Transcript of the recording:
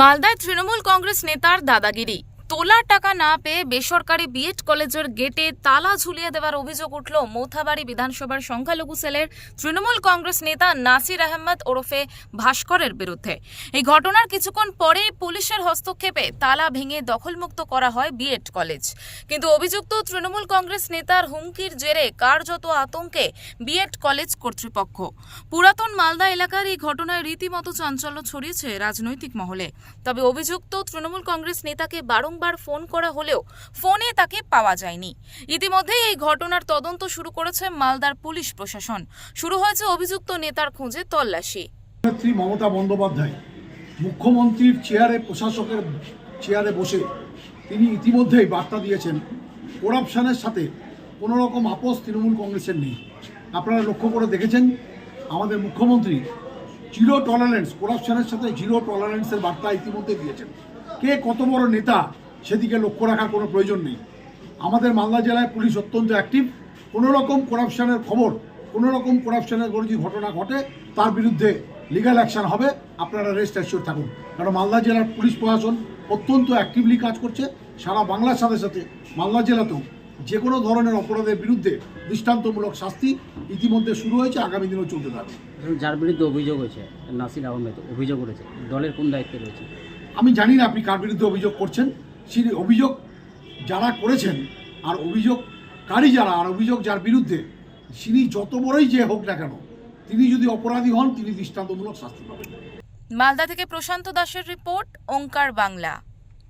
মালদায় তৃণমূল কংগ্রেস নেতার দাদাগিরি। তোলার টাকা না পেয়ে বেসরকারি বিএড কলেজের গেটে তালা ঝুলিয়ে দেওয়ার অভিযোগ উঠল মৌথাবাড়ি বিধানসভার সংখ্যালঘু সেলের তৃণমূল কংগ্রেস নেতা নাসির আহমেদ ওরফে ভাস্করের বিরুদ্ধে। এই ঘটনার কিছুক্ষণ পরেই পুলিশের হস্তক্ষেপে তালা ভেঙে দখলমুক্ত করা হয় বিএড কলেজ। কিন্তু অভিযুক্ত তৃণমূল কংগ্রেস নেতার হুমকির জেরে কার্যত আতঙ্কে বিএড কলেজ কর্তৃপক্ষ। পুরাতন মালদা এলাকার এই ঘটনায় রীতিমতো চাঞ্চল্য ছড়িয়েছে রাজনৈতিক মহলে। তবে অভিযুক্ত তৃণমূল কংগ্রেস নেতাকে বারংবার ফোন করা হলেও ফোনে তাকে পাওয়া যায়নি। ইতিমধ্যেই এই ঘটনার তদন্ত শুরু করেছে মালদার পুলিশ প্রশাসন। শুরু হয়েছে অভিযুক্ত নেতার খোঁজে তল্লাশি। মমতা বন্দ্যোপাধ্যায়, মুখ্যমন্ত্রীর চেয়ারে, প্রশাসকের চেয়ারে বসে তিনি ইতিমধ্যেই বার্তা দিয়েছেন, করাপশনের সাথে কোনো রকম আপোষ তৃণমূল কংগ্রেসের নেই। আপনারা লক্ষ্য করে দেখেছেন, আমাদের মুখ্যমন্ত্রী জিরো টলারেন্স করাপশনের সাথে জিরো টলারেন্সের বার্তা ইতিমধ্যে দিয়েছেন। কে কত বড় নেতা সেদিকে লক্ষ্য রাখার কোনো প্রয়োজন নেই। আমাদের মালদা জেলায় পুলিশ অত্যন্ত অ্যাক্টিভ কোনো রকম করাপশনের খবর কোনো রকম করাপশনের কোনো যদি ঘটনা ঘটে তার বিরুদ্ধে লিগ্যাল অ্যাকশন হবে। আপনারা রেস্ট অ্যাসিওর থাকুন। কারণ মালদা জেলার পুলিশ প্রশাসন অত্যন্ত অ্যাক্টিভলি কাজ করছে। সারা বাংলার সাথে সাথে মালদা জেলাতেও যে কোনো ধরনের অপরাধের বিরুদ্ধে দৃষ্টান্তমূলক শাস্তি ইতিমধ্যে শুরু হয়েছে। আগামী দিনেও চলতে থাকবে। যার বিরুদ্ধে অভিযোগ হয়েছে নাসির আহমেদ অভিযোগ করেছে দলের কোন দায়িত্বে রয়েছে? আমি জানি না আপনি কার বিরুদ্ধে অভিযোগ করছেন। সেই অভিযোগ যারা করেছেন আর অভিযোগকারী যারা আর অভিযোগ যার বিরুদ্ধে তিনি যত বড়ই যে হোক না কেন, তিনি যদি অপরাধী হন, তিনি দৃষ্টান্তমূলক শাস্তি পাবেন। মালদা থেকে প্রশান্ত দাসের রিপোর্ট, ওঙ্কার বাংলা।